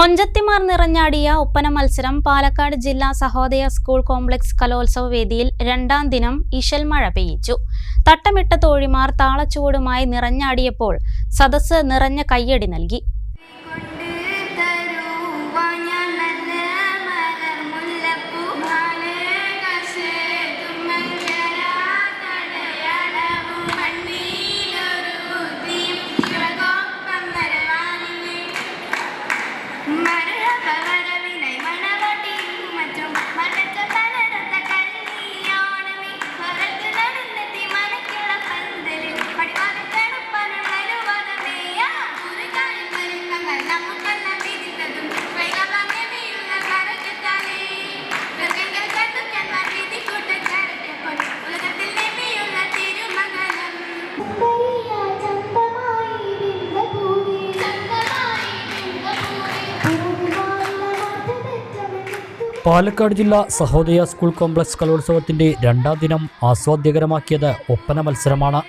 മൊഞ്ചത്തിമാർ നിറഞ്ഞാടിയ ഒപ്പന മത്സരം പാലക്കാട് ജില്ലാ Sahodaya school complex കലോത്സവ വേദിയിൽ രണ്ടാം ദിനം ഇശൽ മഴ പെയ്യിച്ചു. തട്ടമിട്ട തോഴിമാർ താളച്ചുവടുമായി നിറഞ്ഞാടിയപ്പോൾ സദസ്സ് നിറഞ്ഞ കയ്യടി നൽകി. പാലക്കാട് ജില്ലാ സഹോദയ സ്കൂൾ കോംപ്ലക്സ് കലോത്സവത്തിന്റെ രണ്ടാം ദിനം ആസ്വാദ്യകരമാക്കിയത് ഒപ്പന മത്സരമാണ്.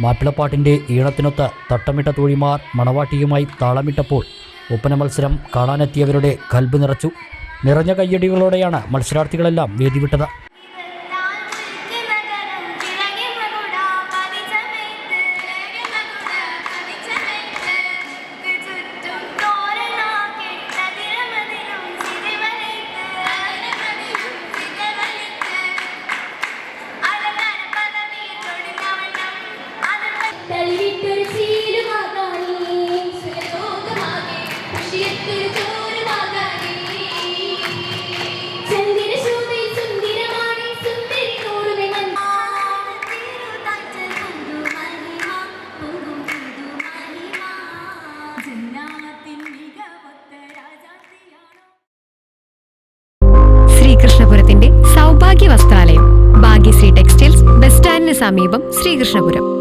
മാപ്പിളപ്പാട്ടിന്റെ ഈണത്തിനൊത്ത് തട്ടമിട്ട തോഴിമാർ മണവാട്ടിയുമായി താളമിട്ടപ്പോൾ ഒപ്പന മത്സരം കാണാനെത്തിയവരുടെ കൽബ് നിറച്ചു. നിറഞ്ഞ കയ്യടികളോടെയാണ് മത്സരാർത്ഥികളെല്ലാം വേദി ശ്രീകൃഷ്ണപുരത്തിന്റെ സൗഭാഗ്യ വസ്ത്രാലയം. ഭാഗ്യശ്രീ ടെക്സ്റ്റൈൽസ് ബസ് സ്റ്റാൻഡിന് സമീപം ശ്രീകൃഷ്ണപുരം.